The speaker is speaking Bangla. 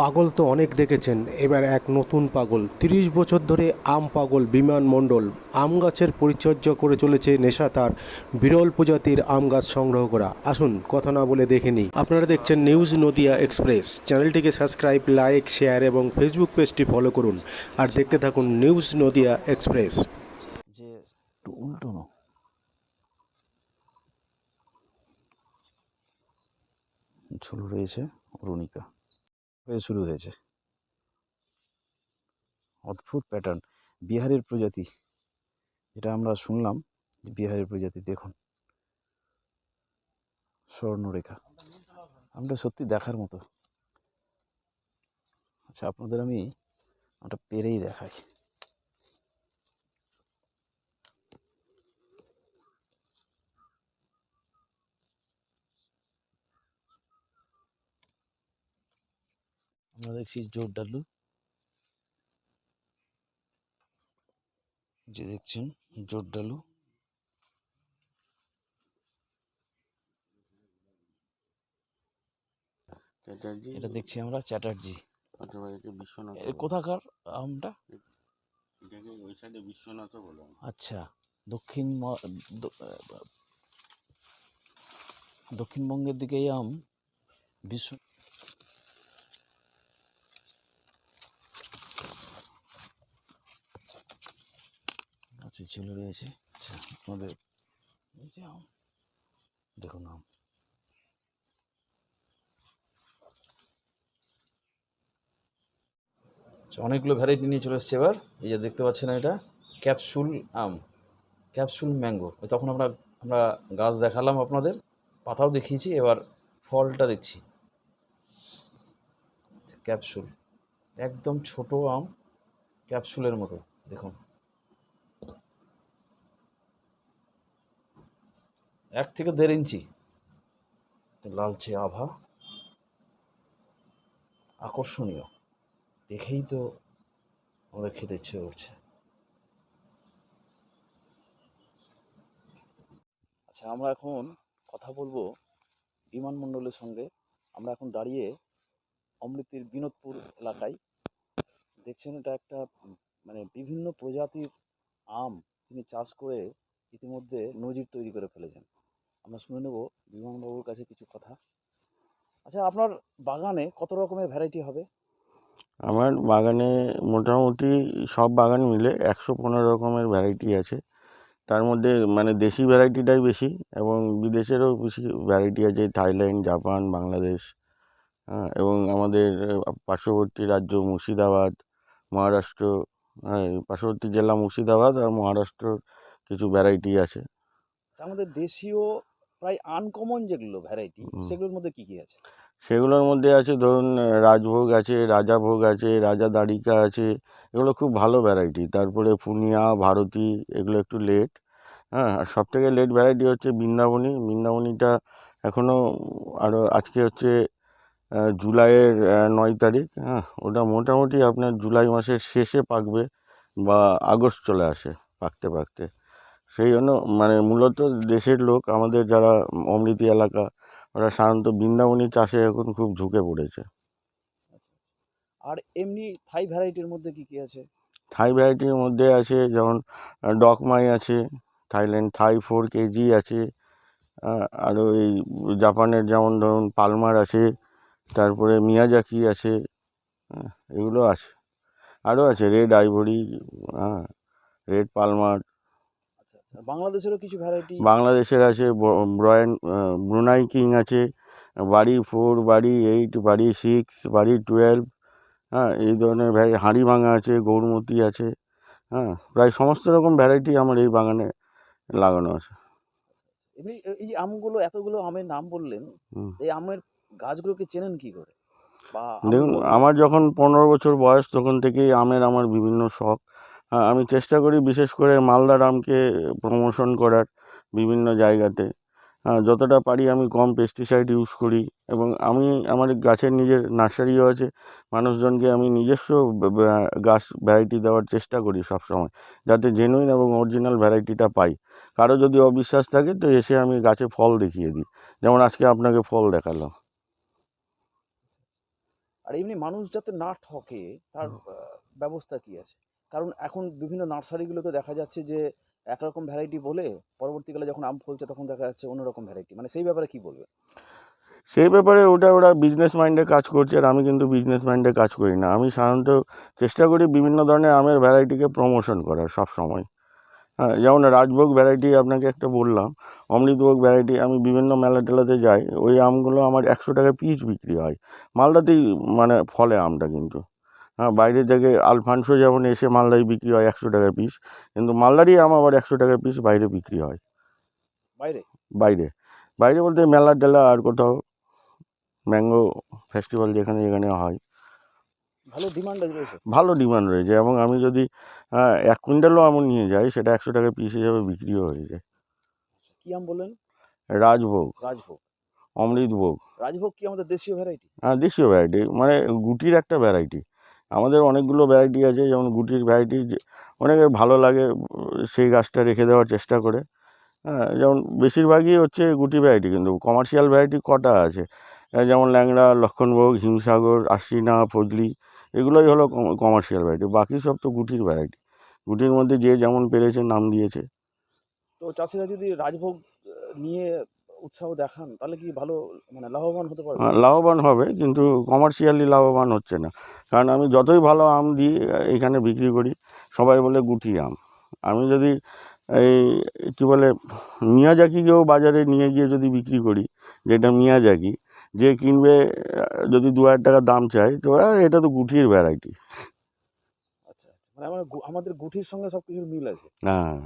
পাগল তো অনেক দেখেছেন, এবার এক নতুন পাগল। তিরিশ বছর ধরে আম পাগল বিমান মণ্ডল, আম গাছের পরিচর্যা করে চলেছে নেশা তার। বিরল প্রজাতির আম গাছ সংগ্রহ করা। আসুন, কথা না বলে দেখে নিই। আপনারা দেখছেন নিউজ নদিয়া এক্সপ্রেস। চ্যানেলটিকে সাবস্ক্রাইব, লাইক, শেয়ার এবং ফেসবুক পেজটি ফলো করুন। আর দেখতে থাকুন নিউজ নদিয়া এক্সপ্রেস। ঝুল রয়েছে অরুণিকা হয়ে শুরু হয়েছে। অদ্ভুত প্যাটার্ন বিহারের প্রজাতি এটা আমরা শুনলাম যে বিহারের প্রজাতি, দেখুন। স্বর্ণরেখা। আমরা সত্যি দেখার মতো। আচ্ছা আপনাদের আমি ওটা পেরেই দেখাই। আমরা দেখছি জোর ডালু। যে দেখছেন জোর ডালু। চ্যাটার্জি। এটা দেখছি আমরা চ্যাটার্জি। বিশ্বনাথ কোথাকার আমটা? এটাকে ওই সাইডে বিশ্বনাথও বলে। আচ্ছা দক্ষিণ দক্ষিণবঙ্গের দিকে আম বিশ্ব আচ্ছা ছিল রয়েছে আচ্ছা আপনাদের এই যে আম দেখুন আম। আচ্ছা, অনেকগুলো ভ্যারাইটি নিয়ে চলে এসছে এবার। এই যে দেখতে পাচ্ছেন এটা ক্যাপসুল আম ক্যাপসুল ম্যাঙ্গো তখন আমরা আমরা গাছ দেখালাম আপনাদের পাতাও দেখিয়েছি এবার ফলটা দেখছি। ক্যাপসুল একদম ছোট আম ক্যাপসুলের মতো দেখুন। এক থেকে দেড় ইঞ্চি। লালচে আভা। আকর্ষণীয়। দেখেই তো আমাদের খেতে ইচ্ছে করছে। আচ্ছা আমরা এখন কথা বলব বিমানমণ্ডলের সঙ্গে। আমরা এখন দাঁড়িয়ে অমৃতির বিনোদপুর এলাকায়। দেখছেন এটা একটা মানে বিভিন্ন প্রজাতির আম তিনি চাষ করে ইতিমধ্যে নজির তৈরি করে ফেলেছেন। আমরা শুনে নেব বিমানবাবুর কাছে কিছু কথা। আচ্ছা আপনার বাগানে কত রকমের ভ্যারাইটি হবে? আমার বাগানে মোটামুটি সব বাগান মিলে একশো পনেরো রকমের ভ্যারাইটি আছে। তার মধ্যে মানে দেশি ভ্যারাইটিটাই বেশি এবং বিদেশেরও বেশি ভ্যারাইটি আছে। থাইল্যান্ড, জাপান, বাংলাদেশ হ্যাঁ এবং আমাদের পার্শ্ববর্তী রাজ্য মুর্শিদাবাদ, মহারাষ্ট্র হ্যাঁ পার্শ্ববর্তী জেলা মুর্শিদাবাদ আর মহারাষ্ট্র কিছু ভ্যারাইটি আছে। আমাদের দেশীয় প্রায় আনকমন যেগুলো ভ্যারাইটি সেগুলোর মধ্যে কি কি আছে? সেগুলোর মধ্যে আছে ধরুন রাজভোগ আছে রাজাভোগ আছে রাজা দাড়িকা আছে এগুলো খুব ভালো ভ্যারাইটি তারপরে পুনিয়া ভারতী এগুলো একটু লেট হ্যাঁ আর সব থেকে লেট ভ্যারাইটি হচ্ছে বৃন্দাবনী। বৃন্দাবনীটা এখনও আরও আজকে হচ্ছে জুলাইয়ের নয় তারিখ হ্যাঁ ওটা মোটামুটি আপনার জুলাই মাসের শেষে পাকবে বা আগস্ট চলে আসে পাকতে পাকতে। সেই জন্য মানে মূলত দেশের লোক আমাদের যারা অমৃতি এলাকা ওরা সাধারণত বৃন্দাবনী চাষে এখন খুব ঝুঁকে পড়েছে। আর এমনি থাই ভ্যারাইটির মধ্যে কি কি আছে? থাই ভ্যারাইটির মধ্যে আছে যেমন ডকমাই আছে থাইল্যান্ড থাই ফোর কেজি আছে আরও এই জাপানের যেমন ধরুন পালমার আছে তারপরে মিয়াজাকি আছে এগুলো আছে। আরও আছে রেড আইভরি হ্যাঁ রেড পালমার। বাংলাদেশেরও কিছু ভ্যারাইটি বাংলাদেশের আছে ব্রয়েন ব্রুনাই কিং আছে বাড়ি ফোর বাড়ি এইট বাড়ি সিক্স বাড়ি টুয়েলভ হ্যাঁ এই ধরনের ভ্যারাই হাঁড়ি ভাঙা আছে গৌরমতি আছে হ্যাঁ প্রায় সমস্ত রকম ভ্যারাইটি আমার এই বাগানে লাগানো আছে। এমনি এই আমগুলো এতগুলো আমের নাম বললেন এই আমের গাছগুলোকে চেনেন কি করে? দেখুন আমার যখন পনেরো বছর বয়স তখন থেকেই আমের আমার বিভিন্ন শখ। আমি চেষ্টা করি বিশেষ করে মালদা আমকে প্রমোশন করার বিভিন্ন জায়গাতে। যতটা পারি আমি কম পেস্টিসাইড ইউজ করি এবং আমি আমার গাছের নিজের নার্সারিও আছে, মানুষজনকে আমি নিজস্ব গাছ ভ্যারাইটি দেওয়ার চেষ্টা করি সব সময় যাতে জেনুইন এবং অরিজিনাল ভ্যারাইটিটা পাই। কারও যদি অবিশ্বাস থাকে তো এসে আমি গাছে ফল দেখিয়ে দিই। যেমন আজকে আপনাকে ফল দেখালাম। আর এমনি মানুষ যাতে না ঠকে, তার ব্যবস্থা কি আছে? কারণ এখন বিভিন্ন নার্সারিগুলোতে দেখা যাচ্ছে যে, একরকম ভ্যারাইটি বলে পরবর্তীকালে যখন আম ফলছে তখন দেখা যাচ্ছে অন্যরকম ভ্যারাইটি মানে সেই ব্যাপারে কি বলবে সেই ব্যাপারে ওটা ওরা বিজনেস মাইন্ডে কাজ করছে আর আমি কিন্তু বিজনেস মাইন্ডে কাজ করি না। আমি সাধারণত চেষ্টা করি বিভিন্ন ধরনের আমের ভ্যারাইটিকে প্রমোশন করার সব সময় হ্যাঁ যেমন রাজভোগ ভ্যারাইটি আপনাকে একটা বললাম, অমৃতভোগ ভ্যারাইটি আমি বিভিন্ন মেলা টেলাতে যাই, ওই আমগুলো আমার একশো টাকা পিস বিক্রি হয়। মালদাতেই মানে ফলে আমটা কিন্তু। হ্যাঁ বাইরে থেকে আলফানসো যেমন এসে মালদায় বিক্রি হয় একশো টাকা পিস কিন্তু মালদারই আম আবার একশো টাকা পিস বাইরে বিক্রি হয়। বাইরে? বাইরে। বাইরে বলতে মেলা টেলা আর কোথাও ম্যাঙ্গো ফেস্টিভ্যাল যেখানে যেখানে হয়। ভালো ডিমান্ড রয়েছে ভালো ডিমান্ড রয়েছে এবং আমি যদি আহ, এক কুইন্টালও আমন নিয়ে যাই সেটা একশো টাকা পিস হিসাবে বিক্রিও হয়ে যায়। কি আম বললেন? রাজভোগ। রাজভোগ। অমৃতভোগ। রাজভোগ কি আমাদের দেশীয় ভ্যারাইটি হ্যাঁ দেশীয় ভ্যারাইটি মানে গুটির একটা ভ্যারাইটি আমাদের অনেকগুলো ভ্যারাইটি আছে, যেমন গুটির ভ্যারাইটি অনেকে ভালো লাগে, সেই গাছটা রেখে দেওয়ার চেষ্টা করে। হ্যাঁ যেমন বেশিরভাগই হচ্ছে গুটি ভ্যারাইটি কিন্তু কমার্শিয়াল ভ্যারাইটি কটা আছে? যেমন ল্যাংড়া, লক্ষণভোগ, হিমসাগর আশিনা ফজলি, এগুলোই হলো কমার্শিয়াল ভ্যারাইটি বাকি সব তো গুটির ভ্যারাইটি গুটির মধ্যে যে যেমন পেরেছে, নাম দিয়েছে। তো চাষিরা যদি রাজভোগ নিয়ে উৎসাহ দেখান তাহলে কি ভালো মানে লাভবান হতে পারবে লাভবান হবে কিন্তু কমার্শিয়ালি লাভবান হচ্ছে না। কারণ আমি যতই ভালো আম দিই এখানে বিক্রি করি সবাই বলে গুটি আম। আমি যদি এই কী বলে মিয়াজাকিকেও বাজারে নিয়ে গিয়ে যদি বিক্রি করি যেটা মিয়াজাকি যে কিনবে যদি দু হাজার টাকা দাম চায় তো এটা তো গুটির ভ্যারাইটি আচ্ছা মানে আমার আমাদের গুঠির সঙ্গে সব কিছুর মিল আছে। হ্যাঁ।